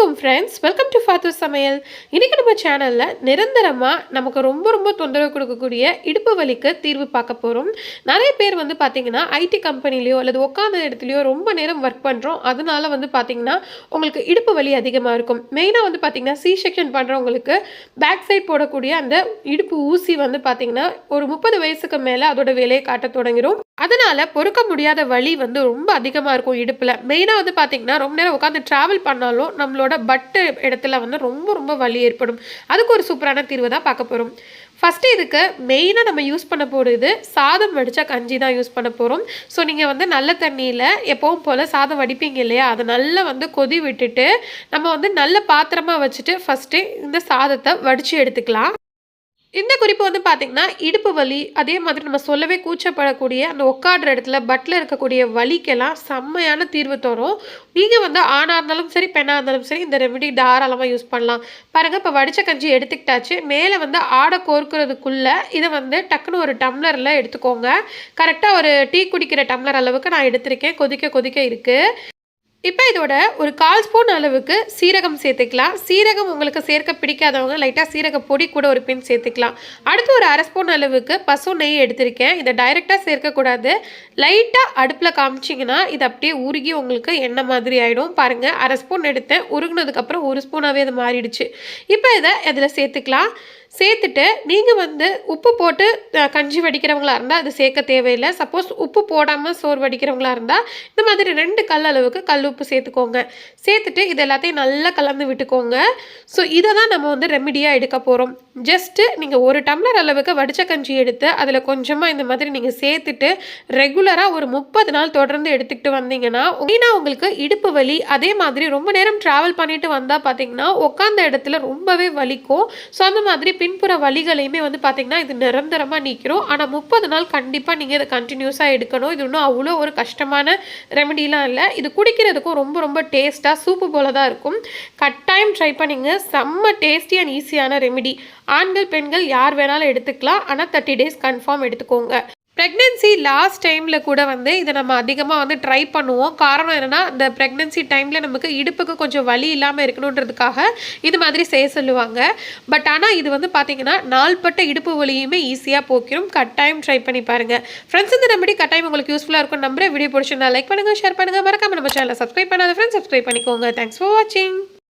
Friends welcome to ஃபாத்து சமையல் இன்றைக்கி நம்ம சேனலில் நிரந்தரமாக நமக்கு ரொம்ப ரொம்ப தொந்தரவு கொடுக்கக்கூடிய இடுப்பு வலிக்கு தீர்வு பார்க்க போகிறோம் நிறைய பேர் வந்து பார்த்திங்கன்னா ஐடி கம்பெனிலையோ அல்லது உட்காந்த இடத்துலையோ ரொம்ப நேரம் ஒர்க் பண்ணுறோம் அதனால வந்து பார்த்திங்கன்னா உங்களுக்கு இடுப்பு வலி அதிகமாக இருக்கும். மெயினாக வந்து பார்த்திங்கன்னா சி செக்ஷன் பண்ணுறவங்களுக்கு பேக் சைட் போடக்கூடிய அந்த இடுப்பு ஊசி வந்து பார்த்திங்கன்னா ஒரு முப்பது வயசுக்கு மேலே அதோட வேலையை காட்ட தொடங்கிடும் அதனால் பொறுக்க முடியாத வலி வந்து ரொம்ப அதிகமாக இருக்கும் இடுப்பில். மெயினாக வந்து பார்த்திங்கன்னா ரொம்ப நேரம் உட்காந்து ட்ராவல் பண்ணாலும் நம்மளோட பட்டு இடத்துல வந்து ரொம்ப ரொம்ப வலி ஏற்படும். அதுக்கு ஒரு சூப்பரான தீர்வு தான் பார்க்க போகிறோம் ஃபஸ்ட்டு இதுக்கு மெயினாக நம்ம யூஸ் பண்ண போகிறது சாதம் வடித்த கஞ்சி தான் யூஸ் பண்ண போகிறோம் ஸோ நீங்கள் வந்து நல்ல தண்ணியில் எப்பவும் போல் சாதம் வடிப்பீங்க இல்லையா? அதை நல்லா வந்து கொதி விட்டுட்டு நம்ம வந்து நல்ல பாத்திரமாக வச்சுட்டு ஃபஸ்ட்டு இந்த சாதத்தை வடித்து எடுத்துக்கலாம். இந்த குறிப்பு வந்து பார்த்திங்கன்னா இடுப்பு வலி அதே மாதிரி நம்ம சொல்லவே கூச்சப்படக்கூடிய அந்த உட்காடுற இடத்துல பட்டில் இருக்கக்கூடிய வலிக்கெல்லாம் செம்மையான தீர்வு தரும். நீங்கள் வந்து ஆணாக இருந்தாலும் சரி பெண்ணாக இருந்தாலும் சரி இந்த ரெமெடி தாராளமாக யூஸ் பண்ணலாம். பாருங்கள் இப்போ வடித்த கஞ்சி எடுத்துக்கிட்டாச்சு. மேலே வந்து ஆடை கோர்க்கிறதுக்குள்ளே இதை வந்து டக்குன்னு ஒரு டம்ளரில் எடுத்துக்கோங்க. கரெக்டாக ஒரு டீ குடிக்கிற டம்ளர் அளவுக்கு நான் எடுத்திருக்கேன். கொதிக்க கொதிக்க இருக்குது இப்போ இதோட ஒரு கால் ஸ்பூன் அளவுக்கு சீரகம் சேர்த்துக்கலாம். சீரகம் உங்களுக்கு சேர்க்க பிடிக்காதவங்க லைட்டாக சீரக பொடி கூட ஒரு பின் சேர்த்துக்கலாம். அடுத்து ஒரு அரை ஸ்பூன் அளவுக்கு பசு நெய் எடுத்திருக்கேன். இதை டைரெக்டாக சேர்க்கக்கூடாது. லைட்டாக அடுப்பில் காமிச்சிங்கன்னா இது அப்படியே உருகி உங்களுக்கு எண்ணெய் மாதிரி ஆகிடும் பாருங்கள் அரை ஸ்பூன் எடுத்தேன். உருகினதுக்கப்புறம் ஒரு ஸ்பூனாகவே அது மாறிடுச்சு. இப்போ இதை அதில் சேர்த்துக்கலாம். சேர்த்துட்டு நீங்கள் வந்து உப்பு போட்டு கஞ்சி வடிக்கிறவங்களா இருந்தால் அது சேர்க்க தேவையில்லை. சப்போஸ் உப்பு போடாமல் சோறு வடிக்கிறவங்களா இருந்தால் இந்த மாதிரி ரெண்டு கல் அளவுக்கு கல் உப்பு சேர்த்துக்கோங்க. சேர்த்துட்டு இது எல்லாத்தையும் நல்லா கலந்து விட்டுக்கோங்க. ஸோ இதை தான் நம்ம வந்து ரெமிடியாக எடுக்க போகிறோம் ஜஸ்ட்டு நீங்கள் ஒரு டம்ளர் அளவுக்கு வடிச்ச கஞ்சி எடுத்து அதில் கொஞ்சமாக இந்த மாதிரி நீங்கள் சேர்த்துட்டு ரெகுலராக ஒரு முப்பது நாள் தொடர்ந்து எடுத்துக்கிட்டு வந்தீங்கன்னா மெயினாக உங்களுக்கு இடுப்பு வலி அதே மாதிரி ரொம்ப நேரம் ட்ராவல் பண்ணிட்டு வந்தால் பார்த்தீங்கன்னா உட்காந்த இடத்துல ரொம்பவே வலிக்கும். ஸோ அந்த மாதிரி பின்புற வலிகளையுமே வந்து பார்த்தீங்கன்னா இது நிரந்தரமாக நிற்கிறோம் ஆனால் முப்பது நாள் கண்டிப்பாக நீங்கள் இதை கண்டினியூஸாக எடுக்கணும். இது இன்னும் அவ்வளோ ஒரு கஷ்டமான ரெமெடிலாம் இல்லை. இது குடிக்கிறதுக்கும் ரொம்ப ரொம்ப டேஸ்ட்டாக சூப்பு போல தான் இருக்கும். கட்டாயம் ட்ரை பண்ணிங்க. செம்ம டேஸ்டி அண்ட் ஈஸியான ரெமெடி ஆண்கள் பெண்கள் யார் வேணாலும் எடுத்துக்கலாம். ஆனால் தேர்ட்டி டேஸ் கன்ஃபார்ம் எடுத்துக்கோங்க. ப்ரெக்னென்சி லாஸ்ட் டைமில் கூட வந்து இதை நம்ம அதிகமாக வந்து ட்ரை பண்ணுவோம். காரணம் என்னென்னா இந்த ப்ரெக்னென்சி டைமில் நமக்கு இடுப்புக்கு கொஞ்சம் வலி இல்லாமல் இருக்கணுன்றதுக்காக இது மாதிரி செய்ய சொல்லுவாங்க. பட் ஆனால் இது வந்து பார்த்தீங்கன்னா நாள்பட்ட இடுப்பு வலியுமே ஈஸியாக போக்கிடும் கட்டாயம் ட்ரை பண்ணி பாருங்கள் ஃப்ரெண்ட்ஸ் இந்த ரெமெடி கட்டாயம் உங்களுக்கு யூஸ்ஃபுல்லாக இருக்கும் நம்புறேன். வீடியோ பிடிச்சிருந்தா லைக் பண்ணுங்கள் ஷேர் பண்ணுங்கள் மறக்காமல் நம்ம சேனலை சப்ஸ்கிரைப் பண்ணாத ஃப்ரெண்ட்ஸ் சப்ஸ்கிரைப் பண்ணிக்கோங்க. தேங்க்ஸ் ஃபார் வாட்சிங்